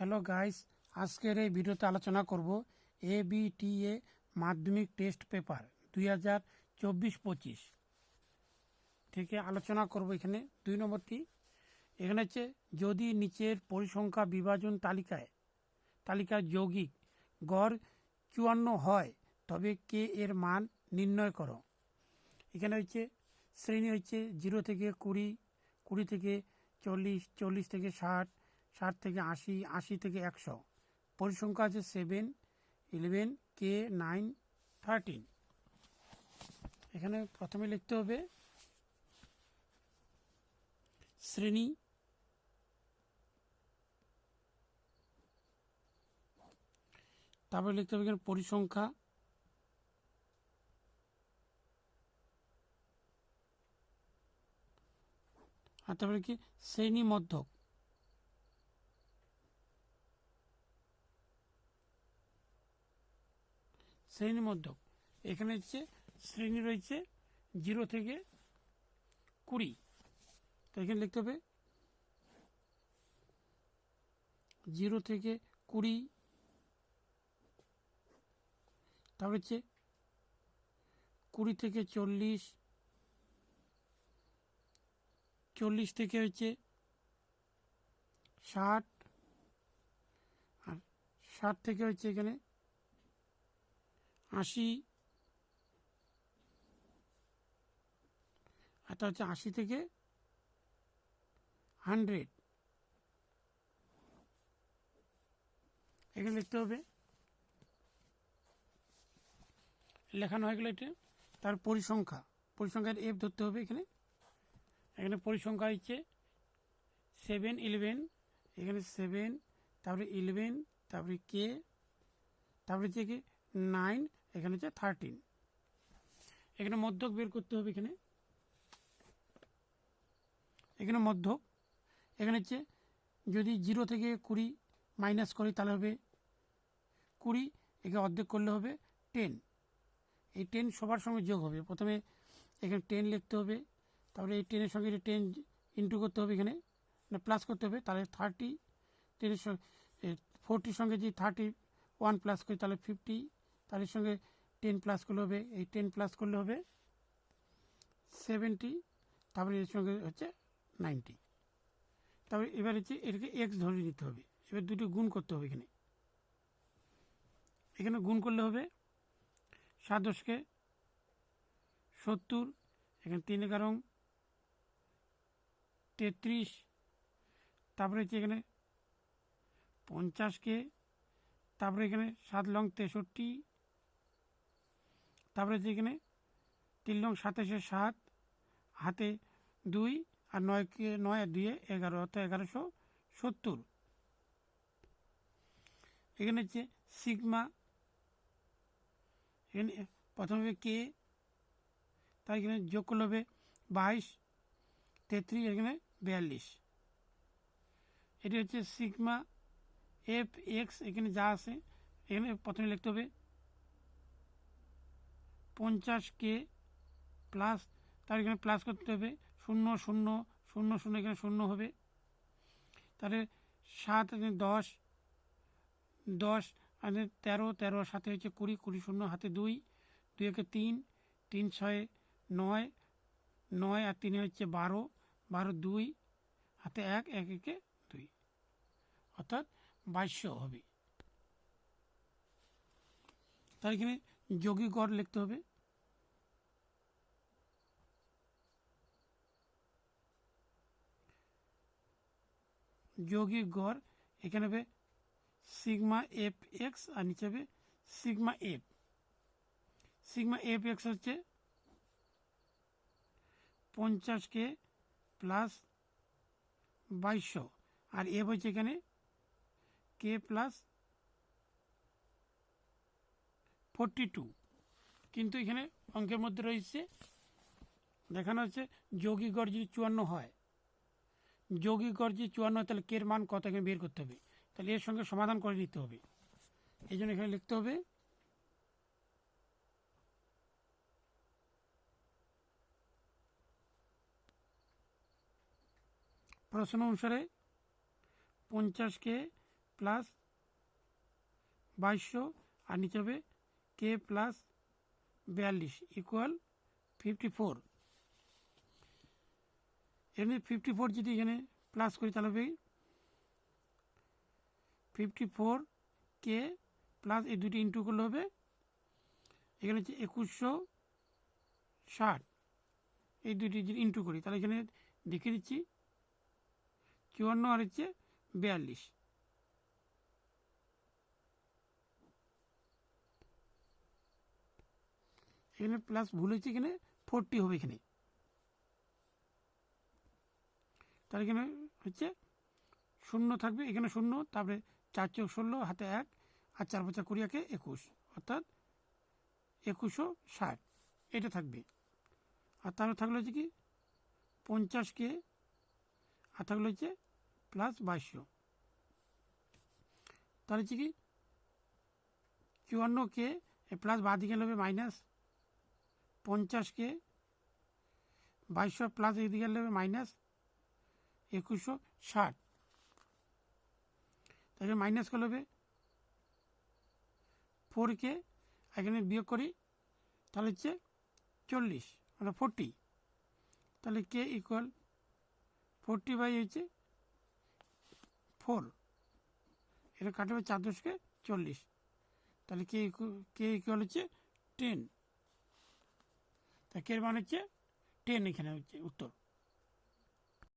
Hello guys আজকের এই ভিডিওতে আলোচনা করব এ বি টি এ মাধ্যমিক টেস্ট পেপার দুই হাজার চব্বিশ পঁচিশ। থেকে আলোচনা করব এখানে দুই নম্বরটি। এখানে হচ্ছে, যদি নিচের পরিসংখ্যা বিভাজন তালিকায়, তালিকার যৌগিক গড় চুয়ান্ন হয়, তবে কে এর মান নির্ণয় করো। এখানে হচ্ছে, শ্রেণি হচ্ছে জিরো থেকে কুড়ি কুড়ি থেকে চল্লিশ চল্লিশ থেকে ষাট ষাট থেকে আশি আশি থেকে একশো। পরিসংখ্যা আছে seven eleven k nine thirteen এখানে প্রথমে লিখতে হবে, শ্রেণি, তারপরে লিখতে হবে এখানে পরিসংখ্যা, আর তারপরে কি, শ্রেণি মধ্যক। শ্রেণি মধ্যক এখানে হচ্ছে শ্রেণি রয়েছে জিরো থেকে কুড়ি। তো এখানে লিখতে হবে জিরো থেকে কুড়ি। তারপর হচ্ছে কুড়ি থেকে চল্লিশ চল্লিশ থেকে হচ্ছে ষাট, আর ষাট থেকে হচ্ছে এখানে আশি। তা হচ্ছে আশি থেকে হান্ড্রেড এখানে লিখতে হবে। লেখানো হয়ে গেলে এটা। তার পরিসংখ্যা। পরিসংখ্যার এফ ধরতে হবে এখানে। এখানে পরিসংখ্যা হচ্ছে সেভেন ইলেভেন এখানে সেভেন তারপরে ইলেভেন তারপরে কে তারপরে হচ্ছে কি নাইন এখানে হচ্ছে থার্টিন এখানে মধ্যক বের করতে হবে এখানে। এখানে মধ্যক। এখানে হচ্ছে যদি জিরো থেকে কুড়ি মাইনাস করি তাহলে হবে কুড়ি, একে অর্ধেক করলে হবে টেন এই টেন সবার সঙ্গে যোগ হবে। প্রথমে এখানে টেন লিখতে হবে, তারপরে এই টেনের সঙ্গে টেন ইন্টু করতে হবে এখানে মানে প্লাস করতে হবে, তাহলে থার্টি টেনের সঙ্গে ফোরটির সঙ্গে যদি থার্টি ওয়ান প্লাস করি তাহলে ফিফটি তার সঙ্গে টেন প্লাস করলে হবে, এই টেন প্লাস করলে হবে সেভেন্টি তারপরে এর সঙ্গে হচ্ছে নাইনটি তারপরে এবার হচ্ছে এটাকে এক্স ধরে নিতে হবে। এবার দুটো গুণ করতে হবে এখানে। এখানে গুণ করলে হবে সাত দশকে সত্তর, এখানে তিন এগারো তেত্রিশ, তারপরে হচ্ছে এখানে পঞ্চাশকে, তারপরে এখানে সাত লং তেষট্টি তারপরে এখানে তিন লং সাতাশে সাত, হাতে দুই আর নয়কে, নয় আর দুয়ে এগারো, অর্থাৎ এগারোশো সত্তর। এখানে হচ্ছে সিগমা। এখানে প্রথমে হবে কে? তার এখানে যোগ করলে হবে বাইশ, তেত্রিশ, এখানে বিয়াল্লিশ। এটি হচ্ছে সিগমা, এফ এক্স, এখানে যা আছে, এখানে প্রথমে লিখতে হবে পঞ্চাশ কে প্লাস তার এখানে প্লাস করতে হবে, শূন্য শূন্য শূন্য শূন্য, এখানে শূন্য হবে। তাহলে সাত দশ দশ, আর তেরো তেরো সাথে হচ্ছে কুড়ি কুড়ি, শূন্য, হাতে দুই দুই একে তিন তিন, ছয়, নয় নয়, আর তিনে হচ্ছে বারো বারো, দুই, হাতে এক এক, একে দুই। অর্থাৎ বাইশশো হবে। তার এখানে যোগী গড় লিখতে হবে। যোগী গড়, এখানে হবে সিগমা এফ এক্স আর নিচে হবে sigma f. Sigma f x হচ্ছে পঞ্চাশ কে প্লাস বাইশশো। আর এফ হচ্ছে এখানে কে প্লাস ফোরটি টু কিন্তু এখানে অঙ্কের মধ্যে রয়েছে, দেখানো হচ্ছে যৌগিক গড় যদি চুয়ান্ন হয়। যৌগিক গড় যদি চুয়ান্ন হয় তাহলে কের মান কত এখানে বের করতে হবে? তাহলে এর সঙ্গে সমাধান করে নিতে হবে। এই জন্য এখানে লিখতে হবে, প্রশ্ন অনুসারে পঞ্চাশকে প্লাস বাইশশো আর নিচে হবে কে প্লাস বিয়াল্লিশ ইকুয়াল ফিফটি ফোর এখানে ফিফটি ফোর যদি এখানে প্লাস করি তাহলে হবে ফিফটি ফোর কে প্লাস এই দুটি ইন্টু করলে হবে। এখানে হচ্ছে একুশশো ষাট। এই দুটি যদি ইন্টু করি তাহলে এখানে দেখে দিচ্ছি। চুয়ান্ন আর হচ্ছে বিয়াল্লিশ। এখানে প্লাস ভুল হয়েছে, এখানে ফোরটি হবে এখানে। তার এখানে হচ্ছে শূন্য থাকবে, এখানে শূন্য, তারপরে চার চোখ ষোলো, হাতে এক, আর চার পঁচা কুড়ি একে একুশ, অর্থাৎ একুশশো ষাট। এটা থাকবে। আর তাহলে থাকল হচ্ছে কি পঞ্চাশকে আর থাকল হচ্ছে প্লাস বাইশশো। তাহলে হচ্ছে কি চুয়ান্নকে প্লাস বাঁ দিকে নেবে মাইনাস পঞ্চাশকে, বাইশশো প্লাস এদিকে নেবে মাইনাস একুশশো ষাট। তাহলে মাইনাস করলে হবে ফোরকে এখানে বিয়োগ করি, তাহলে হচ্ছে চল্লিশ মানে ফোরটি তাহলে কে ইকুয়াল ফোরটি বাই হচ্ছে ফোর এটা কাটবে চার দশকে চল্লিশ। তাহলে কে কে ইকুয়াল হচ্ছে টেন তা কে মানে হচ্ছে? টেন এখানে হচ্ছে উত্তর।